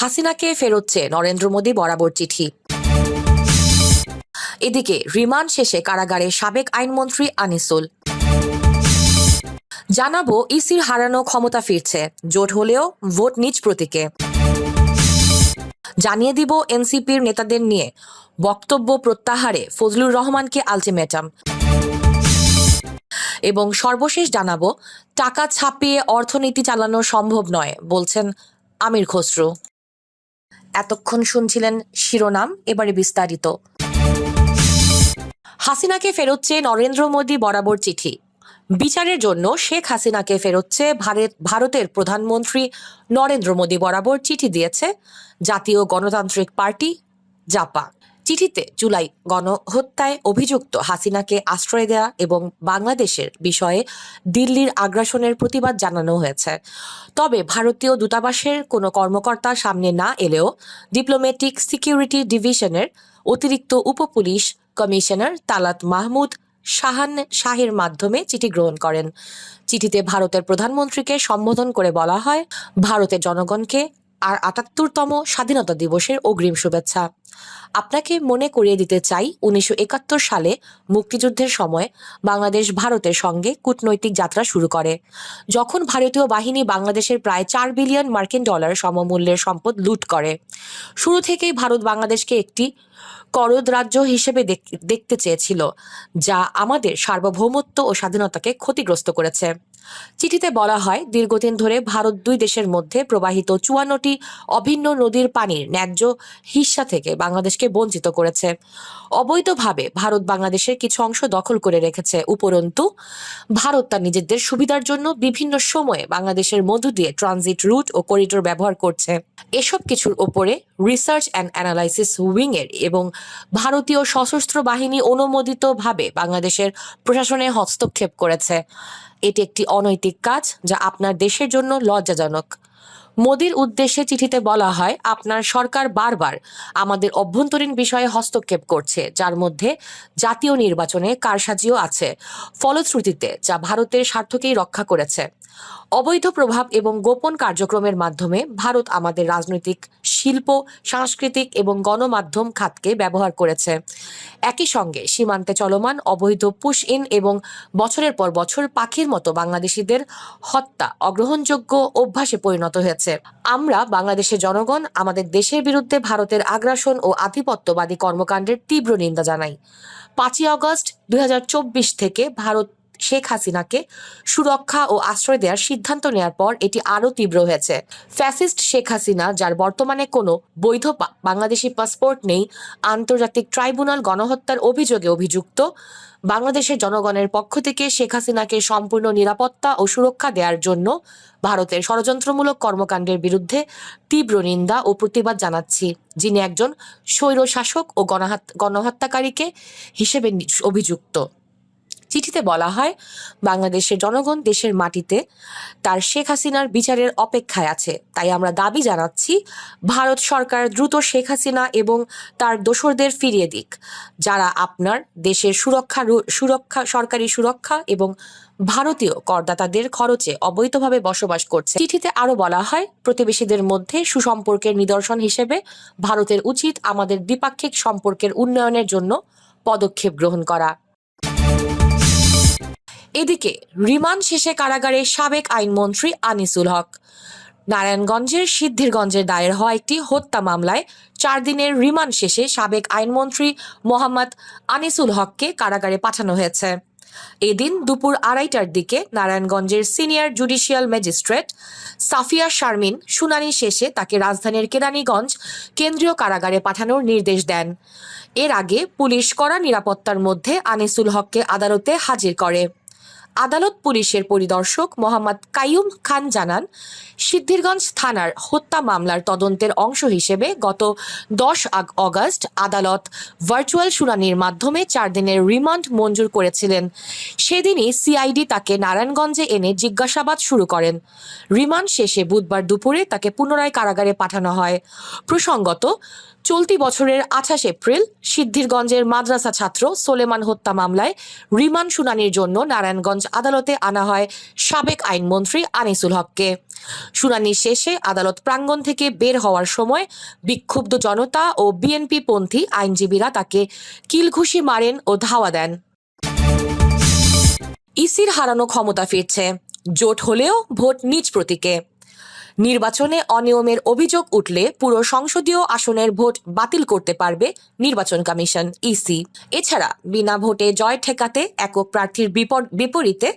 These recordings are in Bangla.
হাসিনাকে ফেরোচ্ছে নরেন্দ্র মোদী বরাবর চিঠি। এদিকে রিমান্ড শেষে কারাগারে সাবেক আইনমন্ত্রী আনিসুল। জানাব ইসির হারানো ক্ষমতা ফিরছে, জোট হলেও ভোট নিজ প্রতীকে। জানিয়ে দিব এনসিপির নেতাদের নিয়ে বক্তব্য প্রত্যাহারে ফজলুর রহমানকে আলটিমেটাম। এবং সর্বশেষ জানাব, টাকা ছাপিয়ে অর্থনীতি চালানো সম্ভব নয়, বলছেন আমির খসরু। এতক্ষণ শুনছিলেন শিরোনাম, এবারে বিস্তারিত। হাসিনাকে ফেরোচ্ছে নরেন্দ্র মোদী বরাবর চিঠি। বিচারের জন্য শেখ হাসিনাকে ফেরোচ্ছে ভারত ভারতের প্রধানমন্ত্রী নরেন্দ্র মোদী বরাবর চিঠি দিয়েছে জাতীয় গণতান্ত্রিক পার্টি জাপা চিঠিতে জুলাই গণহত্যায় অভিযুক্ত হাসিনাকে আশ্রয় দেয়া এবং বাংলাদেশের বিষয়ে দিল্লির আগ্রাসনের প্রতিবাদ জানানো হয়েছে। তবে ভারতীয় দূতাবাসের কোনো কর্মকর্তা সামনে না এলেও ডিপ্লোম্যাটিক সিকিউরিটি ডিভিশনের অতিরিক্ত উপপুলিশ কমিশনার তালাত মাহমুদ শাহান শাহের মাধ্যমে চিঠি গ্রহণ করেন। চিঠিতে ভারতের প্রধানমন্ত্রীকে সম্বোধন করে বলা হয় ভারতের জনগণকে আর আটাত্তরতম স্বাধীনতা দিবসের অগ্রিম শুভেচ্ছা। আপনাকে মনে করিয়ে দিতে চাই উনিশশো একাত্তর সালে মুক্তিযুদ্ধের সময় বাংলাদেশ ভারতের সঙ্গে কূটনৈতিক যাত্রা শুরু করে। যখন ভারতীয় বাহিনী বাংলাদেশের প্রায় চার বিলিয়ন মার্কিন ডলার সমমূল্যের সম্পদ লুট করে। শুরু থেকেই ভারত বাংলাদেশকে একটি করদ রাজ্য হিসেবে দেখ- দেখতে চেয়েছিল, যা আমাদের সার্বভৌমত্ব ও স্বাধীনতাকে ক্ষতিগ্রস্ত করেছে। চিঠিতে বলা হয়, দীর্ঘদিন ধরে ভারত দুই দেশের মধ্যে প্রবাহিত চুয়ান্নটি অভিন্ন নদীর পানির ন্যায্য হিস্সা থেকে বাংলাদেশকে বঞ্চিত করেছে। অবৈধভাবে ভারত বাংলাদেশের কিছু অংশ দখল করে রেখেছে, উপরন্তু ভারত তার নিজেদের সুবিধার জন্য বিভিন্ন সময়ে বাংলাদেশের মধ্য দিয়ে ট্রানজিট রুট ও করিডোর ব্যবহার করছে। এসব কিছুর ওপরে রিসার্চ অ্যান্ড অ্যানালাইসিস উইং এর এবং ভারতীয় সশস্ত্র বাহিনী অনুমোদিতভাবে বাংলাদেশের প্রশাসনে হস্তক্ষেপ করেছে। এটি একটি অনৈতিক কাজ যা আপনার দেশের জন্য লজ্জাজনক। মোদির উদ্দেশ্যে চিঠিতে বলা হয়, আপনার সরকার বারবার আমাদের অভ্যন্তরীণ বিষয়ে হস্তক্ষেপ করছে, যার মধ্যে জাতীয় নির্বাচনে কারসাজিও আছে, ফলশ্রুতিতে যা ভারতের স্বার্থকেই রক্ষা করেছে। অবৈধ প্রভাব এবং গোপন কার্যক্রমের মাধ্যমে ভারত আমাদের রাজনৈতিক শিল্প, সাংস্কৃতিক এবং গণমাধ্যম খাতকে ব্যবহার করেছে। একই সঙ্গে সীমান্তে চলমান অবৈধ পুশ ইন এবং বছরের পর বছর পাখির মতো বাংলাদেশিদের হত্যা, অগ্রহণযোগ্য অভ্যাসে পরিণত হয়েছে। আমরা, বাংলাদেশের জনগণ, আমাদের দেশের বিরুদ্ধে ভারতের আগ্রাসন ও আধিপত্যবাদী কর্মকাণ্ডের তীব্র নিন্দা জানাই। পাঁচই অগস্ট দুই থেকে ভারত শেখ হাসিনাকে সুরক্ষা ও আশ্রয় দেওয়ার সিদ্ধান্ত নেওয়ার পর এটি আরও তীব্র হয়েছে। ফ্যাসিস্ট শেখ হাসিনা, যার বর্তমানে কোনো বৈধ বাংলাদেশি পাসপোর্ট নেই, আন্তর্জাতিক ট্রাইব্যুনাল গণহত্যার অভিযোগে অভিযুক্ত। বাংলাদেশের জনগণের পক্ষ থেকে শেখ হাসিনাকে সম্পূর্ণ নিরাপত্তা ও সুরক্ষা দেওয়ার জন্য ভারতের ষড়যন্ত্রমূলক কর্মকাণ্ডের বিরুদ্ধে তীব্র নিন্দা ও প্রতিবাদ জানাচ্ছি, যিনি একজন স্বৈরশাসক ও গণহাত- গণহত্যাকারীকে হিসেবে অভিযুক্ত। চিঠিতে বলা হয়, বাংলাদেশের জনগণ দেশের মাটিতে তার শেখ হাসিনার বিচারের অপেক্ষায় আছে। তাই আমরা দাবি জানাচ্ছি, ভারত সরকার দ্রুত শেখ হাসিনা এবং তার দোসরদের ফিরিয়ে দিক। যারা আপনার দেশের সুরক্ষা সুরক্ষা, সরকারি সুরক্ষা এবং ভারতীয় করদাতাদের খরচে অবৈধভাবে বসবাস করছে। চিঠিতে আরও বলা হয়, প্রতিবেশীদের মধ্যে সুসম্পর্কের নিদর্শন হিসেবে ভারতের উচিত আমাদের দ্বিপাক্ষিক সম্পর্কের উন্নয়নের জন্য পদক্ষেপ গ্রহণ করা। এদিকে রিমান্ড শেষে কারাগারে সাবেক আইনমন্ত্রী আনিসুল হক। নারায়ণগঞ্জের সিদ্ধিরগঞ্জের দায়ের হওয়া একটি হত্যা মামলায় চার দিনের রিমান্ড শেষে সাবেক আইনমন্ত্রী মোহাম্মদ আনিসুল হককে কারাগারে পাঠানো হয়েছে। এদিন দুপুর আড়াইটার দিকে নারায়ণগঞ্জের senior judicial magistrate Safia Sharmin শুনানি শেষে তাকে রাজধানীর কেরানীগঞ্জ কেন্দ্রীয় কারাগারে পাঠানোর নির্দেশ দেন। এর আগে পুলিশ কড়া নিরাপত্তার মধ্যে আনিসুল হককে আদালতে হাজির করে। আদালত পুলিশের পরিদর্শক মোহাম্মদ কাইয়ুম খান জানান, সিদ্ধিরগঞ্জ থানার হত্যা মামলার তদন্তের অংশ হিসেবে গত দশ অগস্ট আদালত ভার্চুয়াল শুনানির মাধ্যমে চার দিনের রিমান্ড মঞ্জুর করেছিলেন। সেদিনই সিআইডি তাকে নারায়ণগঞ্জে এনে জিজ্ঞাসাবাদ শুরু করেন। রিমান্ড শেষে বুধবার দুপুরে তাকে পুনরায় কারাগারে পাঠানো হয়। প্রসঙ্গত চলতি বছরের আঠাশ এপ্রিল সিদ্ধিরগঞ্জের মাদ্রাসা ছাত্র সোলেমান হত্যা মামলায় রিমান্ড শুনানির জন্য নারায়ণগঞ্জ আদালতে আনা হয় সাবেক আইনমন্ত্রী আনিসুল হককে। শুনানি শেষে আদালত প্রাঙ্গণ থেকে বের হওয়ার সময় বিক্ষুব্ধ জনতা ও বিএনপি পন্থী আইনজীবীরা তাকে কিলঘুষি মারেন ও ধাওয়া দেন। ইসির হারানো ক্ষমতা ফিরছে। জোট হলেও ভোট নিজ প্রতীকে। নির্বাচনে অনিয়মের অভিযোগ উঠলে পুরো সংসদীয় আসনের ভোট বাতিল করতে পারবে নির্বাচন কমিশন ইসি এছাড়া বিনা ভোটে জয় ঠেকাতে একক প্রার্থীর বিপর- বিপরীতে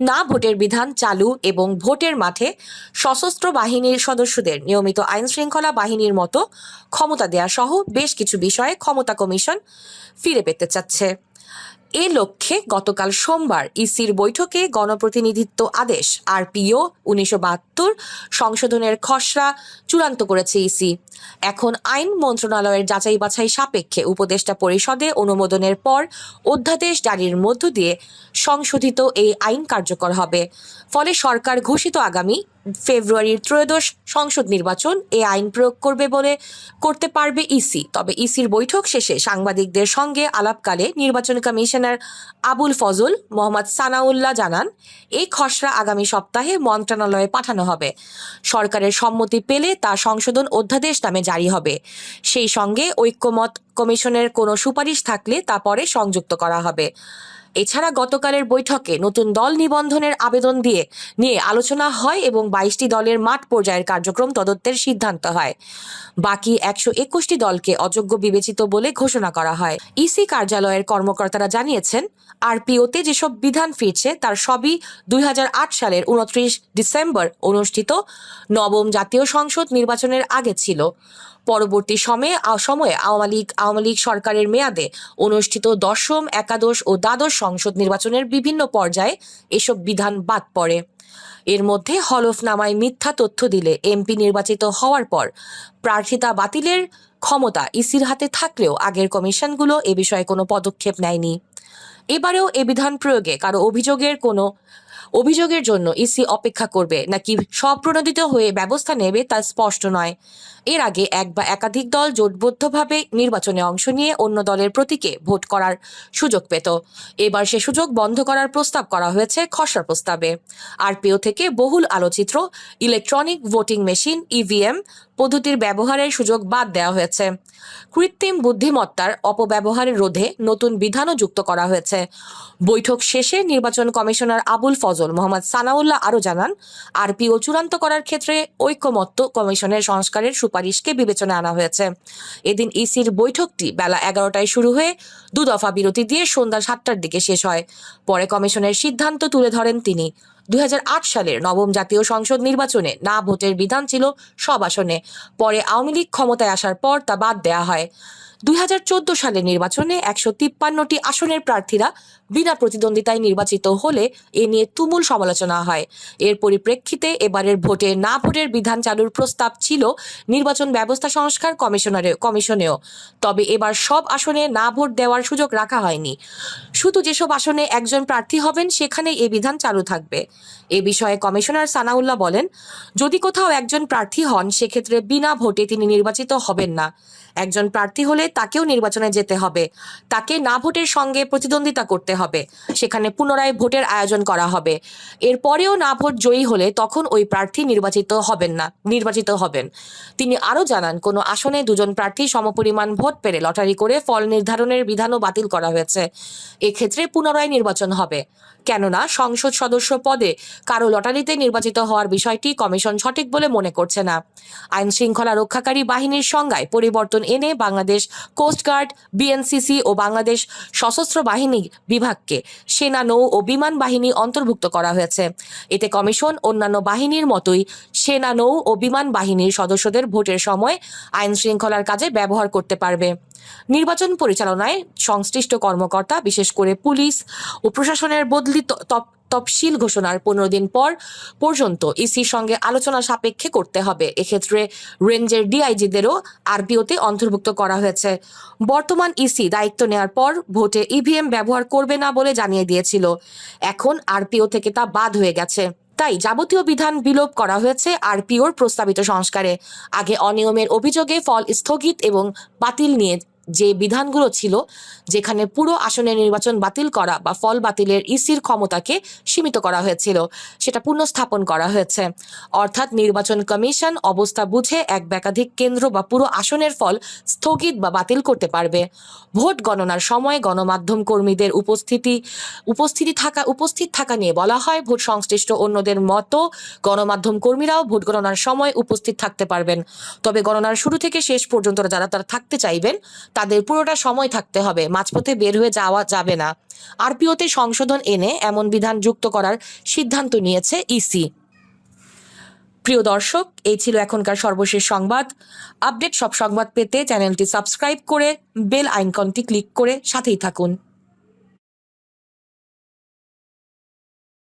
না ভোটের বিধান চালু এবং ভোটের মাঠে সশস্ত্র বাহিনীর সদস্যদের নিয়মিত আইন শৃঙ্খলা বাহিনীর মতো ক্ষমতা দেয়া সহ বেশ কিছু বিষয়ে ক্ষমতা কমিশন ফিরে পেতে চাচ্ছে। এ লক্ষ্যে গতকাল সোমবার ইসির বৈঠকে গণপ্রতিনিধিত্ব আদেশ আরপিও উনিশশো বাহাত্তর সংশোধনের খসড়া চূড়ান্ত করেছে ইসি। এখন আইন মন্ত্রণালয়ের যাচাই বাছাই সাপেক্ষে উপদেষ্টা পরিষদে অনুমোদনের পর অধ্যাদেশ জারির মধ্য দিয়ে সংশোধিত এই আইন কার্যকর হবে। ফলে সরকার ঘোষিত আগামী ফেব্রুয়ারির ত্রয়োদশ সংসদ নির্বাচন এ আইন প্রয়োগ করবে বলে করতে পারবে ইসি। তবে ইসির বৈঠক শেষে সাংবাদিকদের সঙ্গে আলাপকালে নির্বাচন কমিশনার আবুল ফজল, মোহাম্মদ সানাউল্লাহ জানান, এই খসড়া আগামী সপ্তাহে মন্ত্রণালয়ে পাঠানো হবে। সরকারের সম্মতি পেলে তা সংশোধন অধ্যাদেশ নামে জারি হবে। সেই সঙ্গে ঐক্যমত কমিশনের কোনো সুপারিশ থাকলে তা পরে সংযুক্ত করা হবে। এছাড়া গতকালের বৈঠকে নতুন দল নিবন্ধনের আবেদন দিয়ে, নিয়ে আলোচনা হয় এবং বাইশটি দলের মাঠ পর্যায়ের কার্যক্রম তদন্তের সিদ্ধান্ত হয়। বাকি একশো একুশটি দলকে অযোগ্য বিবেচিত বলে ঘোষণা করা হয়। ইসি কার্যালয়ের কর্মকর্তারা জানিয়েছেন, আরপিওতে যেসব বিধান ফিরছে, তার সবই দুই হাজার আট সালের উনত্রিশ ডিসেম্বর অনুষ্ঠিত নবম জাতীয় সংসদ নির্বাচনের আগে ছিল। পরবর্তী সময়ে সময়ে আওয়ামী লীগ আওয়ামী লীগ সরকারের মেয়াদে অনুষ্ঠিত দশম, একাদশ ও দ্বাদশ সংসদ নির্বাচনের বিভিন্ন পর্যায়ে এসব বিধান বাদ পড়ে। এর মধ্যে হলফনামায় মিথ্যা তথ্য দিলে এমপি নির্বাচিত হওয়ার পর প্রার্থিতা বাতিলের ক্ষমতা ইসির হাতে থাকলেও আগের কমিশনগুলো এ বিষয়ে কোনো পদক্ষেপ নেয়নি। এবারেও এ বিধান প্রয়োগে কারও অভিযোগের কোনো অভিযোগের জন্য ইসি অপেক্ষা করবে। নাকি স্বপ্রণোদিত হয়ে ব্যবস্থা নেবে তা স্পষ্ট নয়। এর আগে এক বা একাধিক দল জোটবদ্ধভাবে নির্বাচনে অংশ নিয়ে অন্য দলের প্রতীকে ভোট করার সুযোগ পেত। এবার সে সুযোগ বন্ধ করার প্রস্তাব করা হয়েছে খসড়া প্রস্তাবে। আরপিও থেকে বহুল আলোচিত ইলেকট্রনিক ভোটিং মেশিন, ইভিএম পদ্ধতির ব্যবহারের সুযোগ বাদ দেওয়া হয়েছে। কৃত্রিম বুদ্ধিমত্তার অপব্যবহার রোধে নতুন বিধানও যুক্ত করা হয়েছে। বৈঠক শেষে নির্বাচন কমিশনার আবুল ফজল মোহাম্মদ সানাউল্লাহ আরও জানান, আরপিও চূড়ান্ত করার ক্ষেত্রে ঐক্যমত্য কমিশনের সংস্কারের সুপারিশকে বিবেচনায় আনা হয়েছে। এদিন ইসির বৈঠকটি বেলা এগারোটায় শুরু হয়ে দু দফা বিরতি দিয়ে সন্ধ্যা সাতটার দিকে শেষ হয়। পরে কমিশনের সিদ্ধান্ত তুলে ধরেন তিনি। দুই হাজার আট সালের নবম জাতীয় সংসদ নির্বাচনে না ভোটের বিধান ছিল সব আসনে। পরে আওয়ামী লীগ ক্ষমতায় আসার পর তা বাদ দেয়া হয়। দুই হাজার চোদ্দ সালের নির্বাচনে একশো তিপ্পান্নটি আসনের প্রার্থীরা বিনা প্রতিদ্বন্দ্বিতায় নির্বাচিত হলে এ নিয়ে তুমুল সমালোচনা হয়। এর পরিপ্রেক্ষিতে এবারের ভোটে না ভোটের বিধান চালুর প্রস্তাব ছিল নির্বাচন ব্যবস্থা সংস্কার কমিশনারে, কমিশনেও। তবে এবার সব আসনে না ভোট দেওয়ার সুযোগ রাখা হয়নি। শুধু যেসব আসনে একজন প্রার্থী হবেন সেখানে এ বিধান চালু থাকবে। এ বিষয়ে কমিশনার সানাউল্লাহ বলেন, যদি কোথাও একজন প্রার্থী হন, সেক্ষেত্রে বিনা ভোটে তিনি নির্বাচিত হবেন না। একজন প্রার্থী হলে তাকেও নির্বাচনে যেতে হবে। তাকে না ভোটের সঙ্গে প্রতিদ্বন্দ্বিতা করতে হবে। সেখানে পুনরায় ভোটের আয়োজন করা হবে। এরপরেও না ভোট জয়ী হলে তখন ওই প্রার্থী নির্বাচিত হবেন না, নির্বাচিত হবেন। তিনি আরও জানান, কোনো আসনে দুজন প্রার্থী সমপরিমাণ ভোট পেরে লটারি করে ফল নির্ধারণের বিধানও বাতিল করা হয়েছে। এক্ষেত্রে পুনরায় নির্বাচন হবে। কেননা সংসদ সদস্য পদে কারও লটারিতে নির্বাচিত হওয়ার বিষয়টি কমিশন সঠিক বলে মনে করছে না। আইন শৃঙ্খলা রক্ষাকারী বাহিনীর সংজ্ঞায় পরিবর্তন এনে বাংলাদেশ কোস্টগার্ড বিএনসিসি ও বাংলাদেশ সশস্ত্র বাহিনী বিভাগকে সেনা, নৌ ও বিমান বাহিনী অন্তর্ভুক্ত করা হয়েছে। এতে কমিশন অন্যান্য বাহিনীর মতোই সেনা, নৌ ও বিমান বাহিনীর সদস্যদের ভোটের সময় আইন শৃঙ্খলার কাজে ব্যবহার করতে পারবে। নির্বাচন পরিচালনায় সংশ্লিষ্ট কর্মকর্তা, বিশেষ করে পুলিশ ও প্রশাসনের বদলি তপ- তফসিল ঘোষণার পনেরো দিন পর পর্যন্ত ইসির সঙ্গে আলোচনা সাপেক্ষে করতে হবে। এক্ষেত্রে রেঞ্জের ডিআইজিদেরও আরপিওতে অন্তর্ভুক্ত করা হয়েছে। বর্তমান ইসি দায়িত্ব নেওয়ার পর ভোটে ইভিএম ব্যবহার করবে না বলে জানিয়ে দিয়েছিল। এখন আরপিও থেকে তা বাদ হয়ে গেছে। তাই যাবতীয় বিধান বিলোপ করা হয়েছে আরপিওর প্রস্তাবিত সংস্কারে। আগে অনিয়মের অভিযোগে ফল স্থগিত এবং বাতিল নিয়ে যে বিধানগুলো ছিল, যেখানে পুরো আসনের নির্বাচন বাতিল করা বা ফল বাতিলের ইসির ক্ষমতাকে সীমিত করা হয়েছিল, সেটা পুনঃস্থাপন করা হয়েছে। অর্থাৎ নির্বাচন কমিশন অবস্থা বুঝে এক বেকাধিক কেন্দ্র বা পুরো আসনের ফল স্থগিত বা বাতিল করতে পারবে। ভোট গণনার সময় গণমাধ্যম কর্মীদের উপস্থিতি উপস্থিতি থাকা, উপস্থিত থাকা নিয়ে বলা হয়, ভোট সংশ্লিষ্ট অন্যদের মতো গণমাধ্যম কর্মীরাও ভোট গণনার সময় উপস্থিত থাকতে পারবেন। তবে গণনার শুরু থেকে শেষ পর্যন্ত যারা তারা থাকতে চাইবেন তাদের পুরোটা সময় থাকতে হবে। মাঝপথে বের হয়ে যাওয়া যাবে না। আরপিওতে সংশোধন এনে এমন বিধান যুক্ত করার সিদ্ধান্ত নিয়েছে ইসি। প্রিয় দর্শক, এই ছিল এখনকার সর্বশেষ সংবাদ। আপডেট সব সংবাদ পেতে চ্যানেলটি সাবস্ক্রাইব করে বেল আইকনটি ক্লিক করে সাথেই থাকুন।